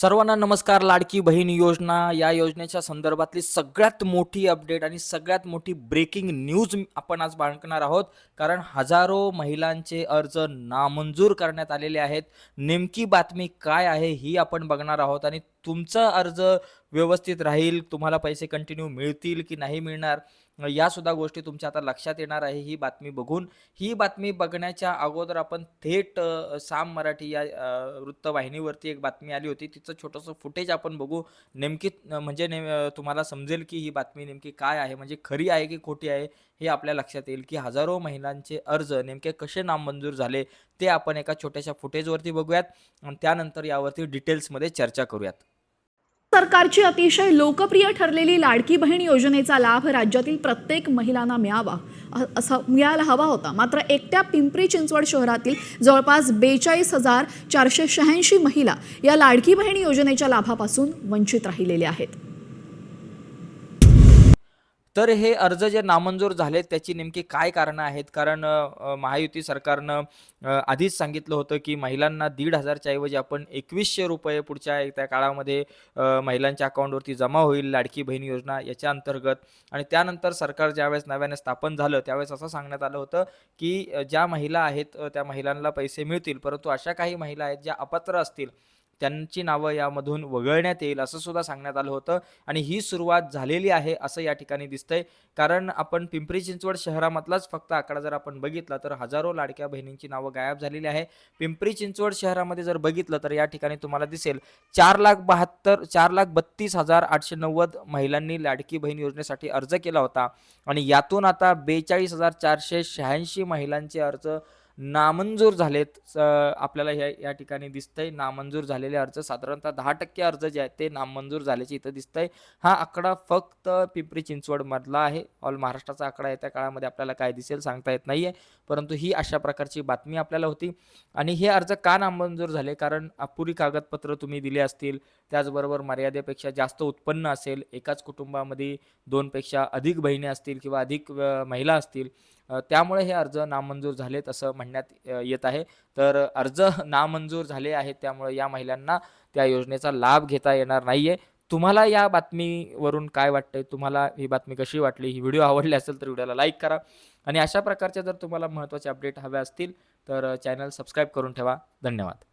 सर्वांना नमस्कार. लाडकी बहीण योजना या योजनेच्या संदर्भातली सगळ्यात मोठी अपडेट आणि सगळ्यात मोठी ब्रेकिंग न्यूज आपण आज बाळगणार आहोत. कारण हजारो महिलांचे अर्ज नामंजूर करण्यात आलेले आहेत. नेमकी बातमी काय आहे ही आपण बघणार आहोत आणि तुमचा अर्ज व्यवस्थित राहील तुम्हाला पैसे कंटिन्यू मिळतील की नाही मिळणार या सुद्धा गोष्टी तुमच्या आता लक्षात येणार आहे ही बातमी बघून. ही बातमी बघण्याच्या अगोदर आपण थेट साम मराठी या वृत्तवाहिनीवरती एक बातमी आली होती. तिचं छोटंसं फुटेज आपण बघू. नेमकी म्हणजे नेम तुम्हाला समजेल की ही बातमी नेमकी काय आहे म्हणजे खरी आहे की खोटी आहे हे आपल्या लक्षात येईल की हजारो महिलांचे अर्ज नेमके कसे नामंजूर झाले ते आपण एका छोट्याशा फुटेजवरती बघूयात. आणि त्यानंतर यावरती डिटेल्समध्ये चर्चा करूयात. सरकारची अतिशय लोकप्रिय ठरलेली लाडकी बहीण योजनेचा लाभ राज्यातील प्रत्येक महिलांना मिळावा. असा मिळायला हवा होता. मात्र एकट्या पिंपरी चिंचवड शहरातील जवळपास बेचाळीस हजार चारशे शहाऐंशी महिला या लाडकी बहीण योजनेच्या लाभापासून वंचित राहिलेल्या आहेत. तर हे अर्ज जे नामंजूर झालेत त्याची नेमकी काय कारणं आहेत? कारण महायुती सरकारनं आधीच सांगितलं होतं की महिलांना दीड हजारच्या ऐवजी आपण एकवीसशे रुपये पुढच्या त्या काळामध्ये महिलांच्या अकाउंटवरती जमा होईल लाडकी बहीण योजना याच्या अंतर्गत. आणि त्यानंतर सरकार ज्यावेळेस नव्याने स्थापन झालं त्यावेळेस असं सांगण्यात आलं होतं की ज्या महिला आहेत त्या महिलांना पैसे मिळतील. परंतु अशा काही महिला आहेत ज्या अपात्र असतील. त्यांची नावं यामधून वगळण्यात येईल असं सुद्धा सांगण्यात आलं होतं. आणि ही सुरुवात झालेली आहे असं या ठिकाणी दिसतंय. कारण आपण पिंपरी चिंचवड शहरामधलाच फक्त आकडा जर आपण बघितला तर हजारो लाडक्या बहिणींची नावं गायब झालेली आहे. पिंपरी चिंचवड शहरामध्ये जर बघितलं तर या ठिकाणी तुम्हाला दिसेल चार लाख बहात्तर चार लाख बत्तीस हजार आठशे नव्वद महिलांनी लाडकी बहीण योजनेसाठी अर्ज केला होता. आणि यातून आता बेचाळीस हजार चारशे शहाऐंशी महिलांचे अर्ज नामंजूर झालेत. स- आपल्याला ह्या या ठिकाणी दिसतंय नामंजूर झालेले अर्ज. साधारणतः दहा टक्के अर्ज जे आहेत ते नामंजूर झाल्याचे इथं दिसतंय. हा आकडा फक्त पिंपरी चिंचवडमधला आहे. ऑल महाराष्ट्राचा आकडा येत्या काळामध्ये आपल्याला काय दिसेल सांगता येत नाहीये. परंतु ही अशा प्रकारची बातमी आपल्याला होती. आणि हे अर्ज का नामंजूर झाले? कारण अपुरी कागदपत्र तुम्ही दिले असतील. त्याचबरोबर मर्यादेपेक्षा जास्त उत्पन्न असेल. एकाच कुटुंबामध्ये दोनपेक्षा अधिक बहिणी असतील किंवा अधिक अ, महिला असतील. अ, त्यामुळे हे अर्ज नामंजूर झालेत असं म्हण अ, येत आहे. तर अर्ज नामंजूर झाले आहेत त्यामुळे या महिलांना त्या योजनेचा लाभ घेता येणार नाहीये. तुम्हाला या बातमीवरून काय वाटतंय? तुम्हाला ही बातमी कशी वाटली? ही व्हिडिओ आवडली असेल तर व्हिडिओला लाईक करा. आणि अशा प्रकारच्या जर तुम्हाला महत्त्वाचे अपडेट हवे असतील तर चॅनल सबस्क्राईब करून ठेवा. धन्यवाद.